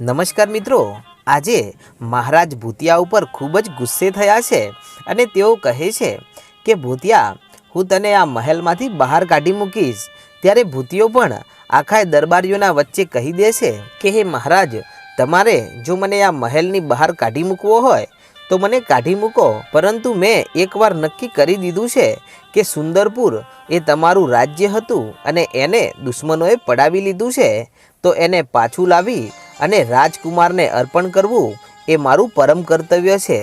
નમસ્કાર મિત્રો, આજે મહારાજ ભૂતિયા ઉપર ખૂબ જ ગુસ્સે થયા છે અને તેઓ કહે છે કે, ભૂતિયા, હું તને આ મહેલમાંથી બહાર કાઢી મૂકીશ. ત્યારે ભૂતિયો પણ આખા દરબારીઓના વચ્ચે કહી દે છે કે, હે મહારાજ, તમારે જો મને આ મહેલની બહાર કાઢી મૂકવો હોય, તો મને કાઢી મૂકો. પરંતુ મેં એકવાર નક્કી કરી દીધું છે કે, સુંદરપુર એ તમારું રાજ્ય હતું અને એને દુશ્મનોએ પડાવી લીધું છે. તો એને પાછું લાવી અને રાજકુમારને અર્પણ કરવું એ મારું પરમ કર્તવ્ય છે.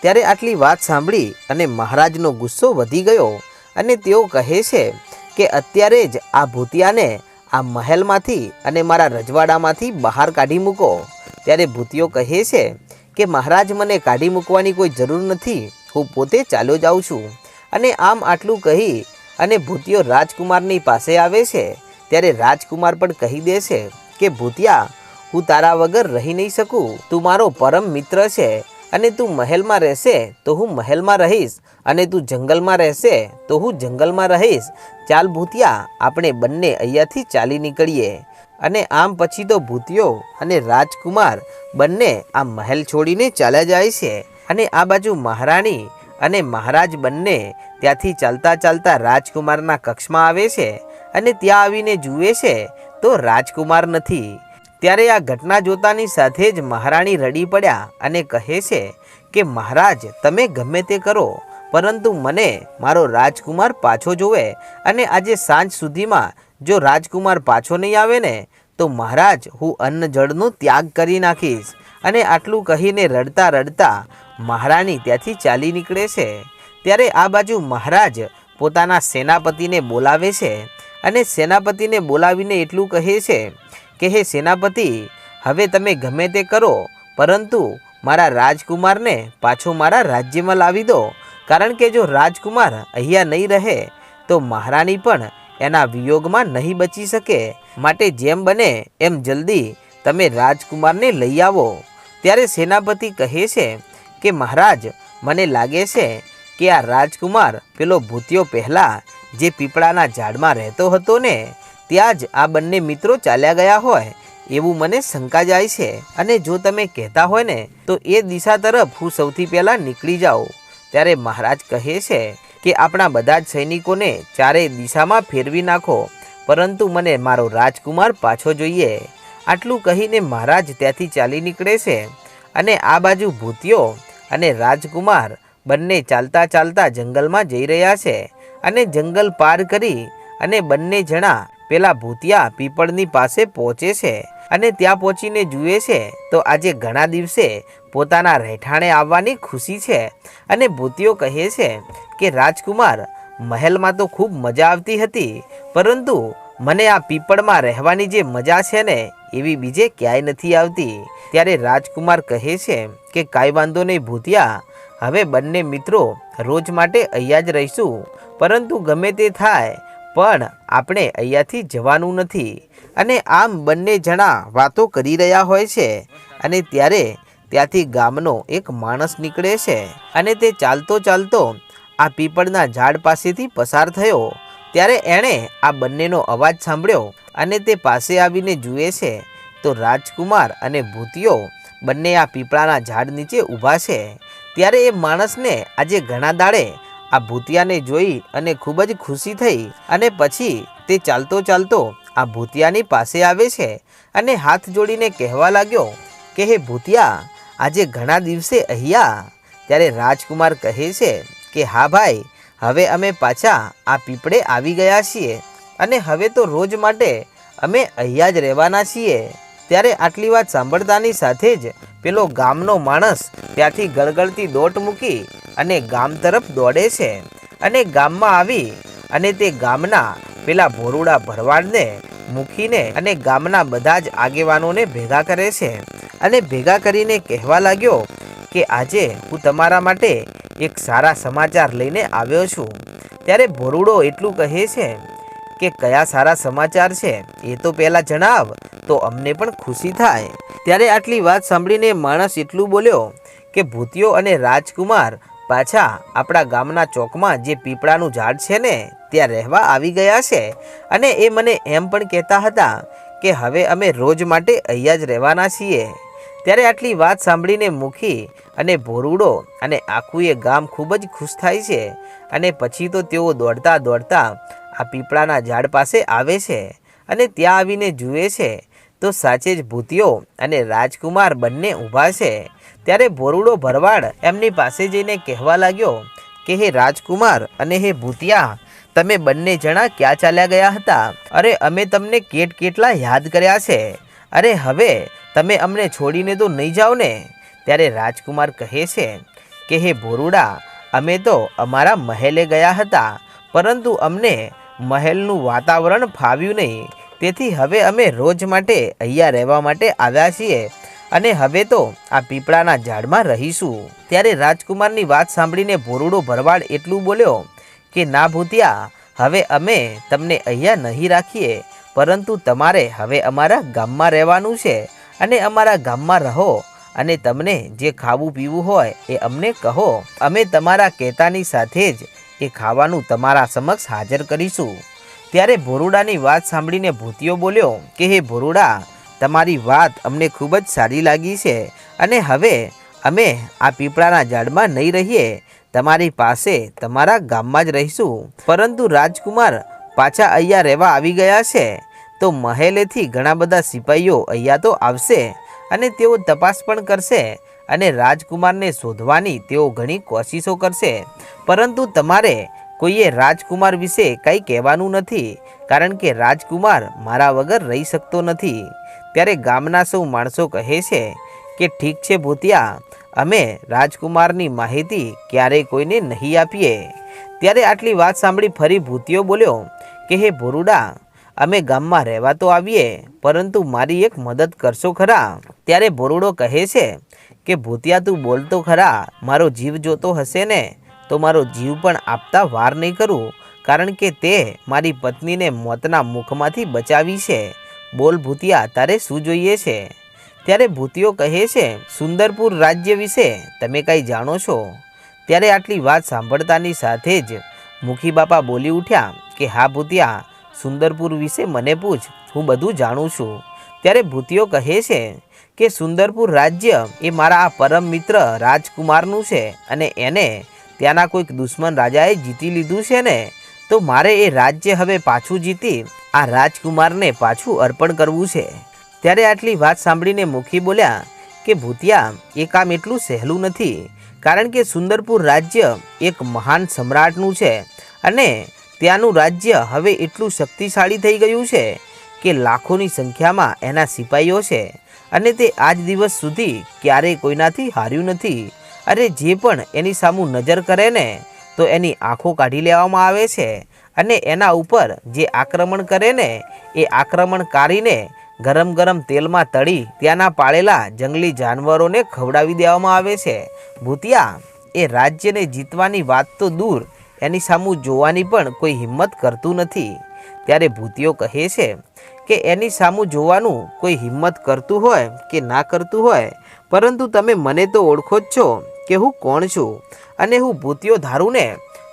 ત્યારે આટલી વાત સાંભળી અને મહારાજનો ગુસ્સો વધી ગયો અને તેઓ કહે છે કે અત્યારે જ આ ભૂતિયાને આ મહેલમાંથી અને મારા રજવાડામાંથી બહાર કાઢી મૂકો. ત્યારે ભૂતિયો કહે છે કે મહારાજ મને કાઢી મૂકવાની કોઈ જરૂર નથી, હું પોતે ચાલ્યો જાઉં છું. અને આમ આટલું કહી અને ભૂતિયો રાજકુમારની પાસે આવે છે. ત્યારે રાજકુમાર પણ કહી દે છે કે ભૂતિયા હું તારા વગર રહી નહીં શકું. તું મારો પરમ મિત્ર છે અને તું મહેલમાં રહેશે તો હું મહેલમાં રહીશ અને તું જંગલમાં રહેશે તો હું જંગલમાં રહીશ. ચાલ ભૂતિયા, આપણે બંને અહીંયાથી ચાલી નીકળીએ. અને આમ પછી તો ભૂતિયો અને રાજકુમાર બંને આ મહેલ છોડીને ચાલ્યા જાય છે. અને આ બાજુ મહારાણી અને મહારાજ બંને ત્યાંથી ચાલતા ચાલતા રાજકુમારના કક્ષમાં આવે છે અને ત્યાં આવીને જુએ છે તો રાજકુમાર નથી. ત્યારે આ ઘટના જોતાની સાથે જ મહારાણી રડી પડ્યા અને કહે છે કે, મહારાજ, તમે ગમે તે કરો, પરંતુ મને મારો રાજકુમાર પાછો જોવે અને આજે સાંજ સુધીમાં જો રાજકુમાર પાછો નહીં આવે ને, તો મહારાજ, હું અન્ન જળનો ત્યાગ કરી નાખીશ. અને આટલું કહીને રડતા રડતા મહારાણી ત્યાંથી ચાલી નીકળે છે. ત્યારે આ બાજુ મહારાજ પોતાના સેનાપતિને બોલાવે છે અને સેનાપતિને બોલાવીને એટલું કહે છે કે હે સેનાપતિ, હવે તમે ગમે તે કરો, પરંતુ મારા રાજકુમારને પાછો મારા રાજ્યમાં લાવી દો. કારણ કે જો રાજકુમાર અહીંયા નહીં રહે, તો મહારાણી પણ એના વિયોગમાં નહીં બચી શકે. માટે જેમ બને એમ જલ્દી તમે રાજકુમારને લઈ આવો. ત્યારે સેનાપતિ કહે છે કે, મહારાજ, મને લાગે છે કે આ રાજકુમાર પેલો ભૂતિયો પહેલાં જે પીપળાના ઝાડમાં રહેતો હતો ને ત્યાં જ આ બંને મિત્રો ચાલ્યા ગયા હોય, એવું મને શંકા જાય છે. અને જો તમે કહેતા હોય ને, તો એ દિશા તરફ હું સૌથી પહેલાં નીકળી જાઉં. ત્યારે મહારાજ કહે છે કે આપણા બધા જ સૈનિકોને ચારેય દિશામાં ફેરવી નાખો, પરંતુ મને મારો રાજકુમાર પાછો જોઈએ. આટલું કહીને મહારાજ ત્યાંથી ચાલી નીકળે છે. અને આ બાજુ ભૂતિયો અને રાજકુમાર બંને ચાલતા ચાલતા જંગલમાં જઈ રહ્યા છે. અને જંગલ પાર કરી અને બંને જણા પેલા ભૂતિયા પીપળની પાસે પહોંચે છે અને ત્યાં પહોંચીને જુએ છે, તો આજે ઘણા દિવસે પોતાના રહેઠાણે આવવાની ખુશી છે અને ભૂતિયો કહે છે કે, રાજકુમાર, મહેલમાં તો ખૂબ મજા આવતી હતી, પરંતુ મને આ પીપળમાં રહેવાની જે મજા છે ને, એવી બીજે ક્યાંય નથી આવતી. ત્યારે રાજકુમાર કહે છે કે, કાંઈ વાંધો નહીં ભૂતિયા, હવે બંને મિત્રો રોજ માટે અહીંયા જ રહીશું, પરંતુ ગમે તે થાય પણ આપણે અહીંયાથી જવાનું નથી. અને આમ બંને જણા વાતો કરી રહ્યા હોય છે. અને ત્યારે ત્યાંથી ગામનો એક માણસ નીકળે છે. અને તે ચાલતો ચાલતો આ પીપળના ઝાડ પાસેથી પસાર થયો. ત્યારે એણે આ બંનેનો અવાજ સાંભળ્યો અને તે પાસે આવીને જુએ છે. તો રાજકુમાર અને ભૂતિયો બંને આ પીપળાના ઝાડ નીચે ઊભા છે. ત્યારે એ માણસને આજે ઘણા દાડે આ ભૂતિયાને જોઈ અને ખૂબ જ ખુશી થઈ અને પછી તે ચાલતો ચાલતો આ ભૂતિયાની પાસે આવે છે અને હાથ જોડીને કહેવા લાગ્યો કે, હે ભૂતિયા, આજે ઘણા દિવસે અહીંયા. ત્યારે રાજકુમાર કહે છે કે, હા ભાઈ, હવે અમે પાછા આ પીપળે આવી ગયા છીએ અને હવે તો રોજ માટે અમે અહીંયા જ રહેવાના છીએ. ત્યારે આટલી વાત સાંભળતાની સાથે જ પેલો ગામનો માણસ ત્યાંથી ગળગળતી દોટ મૂકી અને ગામ તરફ દોડે છે અને ગામમાં આવી અને તે ગામના પેલા ભોરુડા ભરવાડને મૂકીને અને ગામના બધા જ આગેવાનોને ભેગા કરે છે. અને ભેગા કરીને કહેવા લાગ્યો કે આજે હું તમારા માટે એક સારા સમાચાર લઈને આવ્યો છું. ત્યારે ભોરુડો એટલું કહે છે કે કયા સારા સમાચાર છે એ તો પહેલાં જણાવ, તો અમને પણ ખુશી થાય. ત્યારે આટલી વાત સાંભળીને માણસ એટલું બોલ્યો કે ભૂતિયો અને રાજકુમાર પાછા આપણા ગામના ચોકમાં જે પીપળાનું ઝાડ છે ને, ત્યાં રહેવા આવી ગયા છે. અને એ મને એમ પણ કહેતા હતા કે હવે અમે રોજ માટે અહીંયા જ રહેવાના છીએ. ત્યારે આટલી વાત સાંભળીને મુખી અને ભોરુડો અને આખું એ ગામ ખૂબ જ ખુશ થાય છે. અને પછી તો તેઓ દોડતા દોડતા આ પીપળાના ઝાડ પાસે આવે છે અને ત્યાં આવીને જુએ છે. તો સાચે જ ભૂતિયો અને રાજકુમાર બંને ઊભા છે. ત્યારે ભોરુડો ભરવાડ એમની પાસે જઈને કહેવા લાગ્યો કે, હે રાજકુમાર અને હે ભૂતિયા, તમે બંને જણા ક્યાં ચાલ્યા ગયા હતા? અરે, અમે તમને કેટ કેટલા યાદ કર્યા છે? અરે, હવે તમે અમને છોડીને તો નહીં જાઓ ને? ત્યારે રાજકુમાર કહે છે કે, હે ભોરુડા, અમે તો અમારા મહેલે ગયા હતા, પરંતુ અમને મહેલનું વાતાવરણ ફાવ્યું નહીં. તેથી હવે અમે રોજ માટે અહીંયા રહેવા માટે આવ્યા છીએ. અને હવે તો આ પીપળાના ઝાડમાં રહીશું. ત્યારે રાજકુમારની વાત સાંભળીને ભોરુડો ભરવાડ એટલું બોલ્યો કે, ના ભૂતિયા, હવે અમે તમને અહીંયા નહીં રાખીએ, પરંતુ તમારે હવે અમારા ગામમાં રહેવાનું છે અને અમારા ગામમાં રહો અને તમને જે ખાવું પીવું હોય એ અમને કહો. અમે તમારા કહેતાની સાથે જ એ ખાવાનું તમારા સમક્ષ હાજર કરીશું. ત્યારે ભોરુડાની વાત સાંભળીને ભૂતિયો બોલ્યો કે, હે ભોરુડા તમારી વાત અમને ખૂબ જ સારી લાગી છે અને હવે અમે આ પીપળાના ઝાડમાં નહીં રહીએ. તમારી પાસે તમારા ગામમાં જ રહીશું. પરંતુ રાજકુમાર પાછા અહીંયા રહેવા આવી ગયા છે. તો મહેલેથી ઘણા બધા સિપાહીઓ અહીંયા તો આવશે અને તેઓ તપાસ પણ કરશે અને રાજકુમારને શોધવાની તેઓ ઘણી કોશિશો કરશે. પરંતુ તમારે કોઈએ રાજકુમાર વિશે કંઈ કહેવાનું નથી, કારણ કે રાજકુમાર મારા વગર રહી શકતો નથી. ત્યારે ગામના સૌ માણસો કહે છે કે, ઠીક છે ભૂતિયા, અમે રાજકુમારની માહિતી ક્યારેય કોઈને નહીં આપીએ. ત્યારે આટલી વાત સાંભળી ફરી ભૂતિયો બોલ્યો, કે હે ભોરુડા, અમે ગામમાં રહેવા તો આવીએ, પરંતુ મારી એક મદદ કરશો ખરા? ત્યારે ભોરુડો કહે છે કે, ભૂતિયા, તું બોલતો ખરા, મારો જીવ જોતો હશે ને, તો મારો જીવ પણ આપતા વાર નહીં કરું, કારણ કે તે મારી પત્નીને મોતના મુખમાંથી બચાવી છે. બોલ ભૂતિયા, તારે શું જોઈએ છે? ત્યારે ભૂતિયો કહે છે, સુંદરપુર રાજ્ય વિશે તમે કાંઈ જાણો છો? ત્યારે આટલી વાત સાંભળતાની સાથે જ મુખી બાપા બોલી ઉઠ્યા કે, હા ભૂતિયા, સુંદરપુર વિશે મને પૂછ, હું બધું જાણું છું. ત્યારે ભૂતિયો કહે છે કે, સુંદરપુર રાજ્ય એ મારા આ પરમ મિત્ર રાજકુમારનું છે અને એને ત્યાંના કોઈક દુશ્મન રાજાએ જીતી લીધું છે ને, તો મારે એ રાજ્ય હવે પાછું જીતી આ રાજકુમારને પાછું અર્પણ કરવું છે. ત્યારે આટલી વાત સાંભળીને મુખી બોલ્યા કે, ભૂતિયા, એ કામ એટલું સહેલું નથી, કારણ કે સુંદરપુર રાજ્ય એક મહાન સમ્રાટનું છે અને ત્યાંનું રાજ્ય હવે એટલું શક્તિશાળી થઈ ગયું છે કે લાખોની સંખ્યામાં એના સિપાહીઓ છે અને તે આજ દિવસ સુધી ક્યારેય કોઈનાથી હાર્યું નથી. અરે, જે પણ એની સામું નજર કરે ને, તો એની આંખો કાઢી લેવામાં આવે છે. અને એના ઉપર જે આક્રમણ કરે ને, એ આક્રમણકારીને ગરમ ગરમ તેલમાં તળી ત્યાંના પાળેલા જંગલી જાનવરોને ખવડાવી દેવામાં આવે છે. ભૂતિયા, એ રાજ્યને જીતવાની વાત તો દૂર, એની સામું જોવાની પણ કોઈ હિંમત કરતું નથી. ત્યારે ભૂતિયો કહે છે કે, એની સામું જોવાનું કોઈ હિંમત કરતું હોય કે ના કરતું હોય? પરંતુ તમે મને તો ઓળખો જ છો કે હું કોણ છું અને હું ભૂતિયો ધારું ને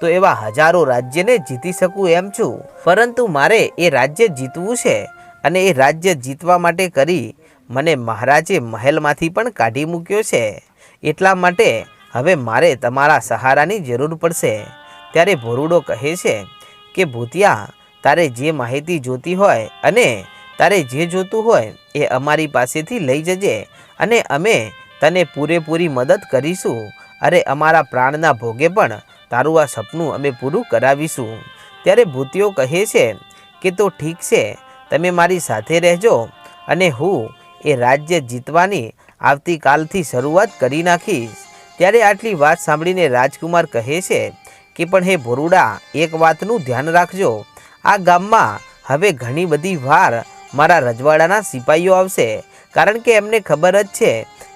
તો એવા હજારો રાજ્યને જીતી શકું એમ છું. પરંતુ મારે એ રાજ્ય જીતવું છે અને એ રાજ્ય જીતવા માટે કરી મને મહારાજે મહેલમાંથી પણ કાઢી મૂક્યો છે. એટલા માટે હવે મારે તમારા સહારાની જરૂર પડશે. ત્યારે ભોરુડો કહે છે કે, ભૂતિયા, તારે જે માહિતી જોતી હોય અને તારે જે જોતું હોય એ અમારી પાસેથી લઈ જજે અને અમે તને પૂરેપૂરી મદદ કરીશું. અરે, અમારા પ્રાણના ભોગે પણ તારું આ સપનું અમે પૂરું કરાવીશું. ત્યારે ભૂતિઓ કહે છે કે તો ઠીક છે, તમે મારી સાથે રહેજો અને હું એ રાજ્ય જીતવાની આવતીકાલથી શરૂઆત કરી નાખીશ. ત્યારે આટલી વાત સાંભળીને રાજકુમાર કહે છે કે પણ હે ભોરુડા, એક વાતનું ધ્યાન રાખજો. આ ગામમાં હવે ઘણી બધી વાર મારા રજવાડાના સિપાહીઓ આવશે, કારણ કે એમને ખબર જ છે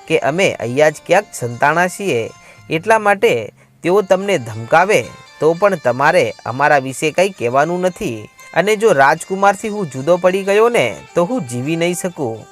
કે અમે અહીંયા જ ક્યાંક સંતાણા છીએ. એટલા માટે તેઓ તમને ધમકાવે, તો પણ તમારે અમારા વિશે કંઈ કહેવાનું નથી. અને જો રાજકુમારથી હું જુદો પડી ગયો ને, તો હું જીવી નહીં શકું.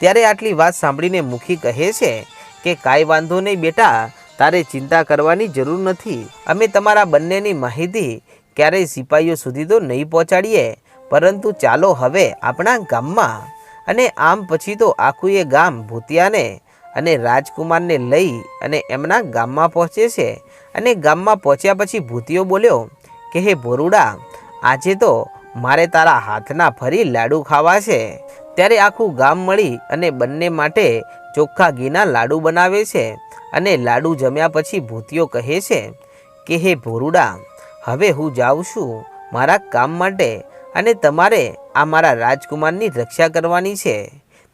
ત્યારે આટલી વાત સાંભળીને મુખી કહે છે કે, કાંઈ વાંધો નહીં બેટા, તારે ચિંતા કરવાની જરૂર નથી. અમે તમારા બંનેની માહિતી ક્યારેય સિપાહીઓ સુધી તો નહીં પહોંચાડીએ. પરંતુ ચાલો હવે આપણા ગામમાં. અને આમ પછી તો આખું એ ગામ ભૂતિયાને અને રાજકુમારને લઈ અને એમના ગામમાં પહોંચે છે. અને ગામમાં પહોંચ્યા પછી ભૂતિયો બોલ્યો, કે હે ભોરુડા, આજે તો મારે તારા હાથના ફરી લાડુ ખાવા છે. ત્યારે આખું ગામ મળી અને બંને માટે ચોખ્ખા ઘીના લાડુ બનાવે છે. અને લાડુ જમ્યા પછી ભૂતિયો કહે છે, કે હે ભોરુડા, હવે હું જાઉં છું મારા કામ માટે અને તમારે આ મારા રાજકુમારની રક્ષા કરવાની છે.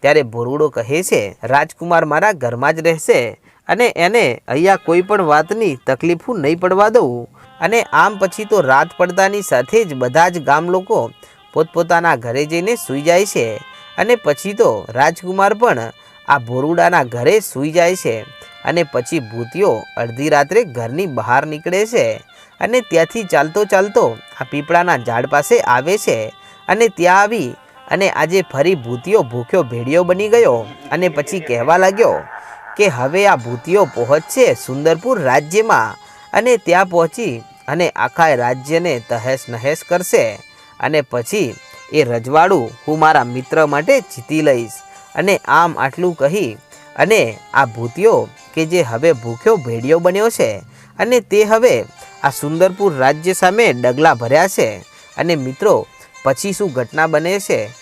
ત્યારે ભોરુડો કહે છે, રાજકુમાર મારા ઘરમાં જ રહેશે અને એને અહીંયા કોઈ પણ વાતની તકલીફો નહીં પડવા દઉં. અને આમ પછી તો રાત પડતાની સાથે જ બધા જ ગામ લોકો પોતપોતાના ઘરે જઈને સૂઈ જાય છે. અને પછી તો રાજકુમાર પણ આ ભોરુડાના ઘરે સૂઈ જાય છે. અને પછી ભૂતિયો અડધી રાત્રે ઘરની બહાર નીકળે છે. અને ત્યાંથી ચાલતો ચાલતો આ પીપળાના ઝાડ પાસે આવે છે. અને ત્યાં આવી અને આજે ફરી ભૂતિયો ભૂખ્યો ભેડિયો બની ગયો અને પછી કહેવા લાગ્યો કે હવે આ ભૂતિયો પહોંચશે સુંદરપુર રાજ્યમાં અને ત્યાં પહોંચી અને આખા રાજ્યને તહેસ નહેસ કરશે અને પછી એ રજવાડું હું મારા મિત્ર માટે જીતી લઈશ. અને આમ આટલું કહી અને આ ભૂતિયો કે જે હવે ભૂખ્યો ભેડિયો બન્યો છે અને તે હવે આ સુંદરપુર રાજ્ય સામે ડગલા ભર્યા છે અને મિત્રો, પછી શું ઘટના બને છે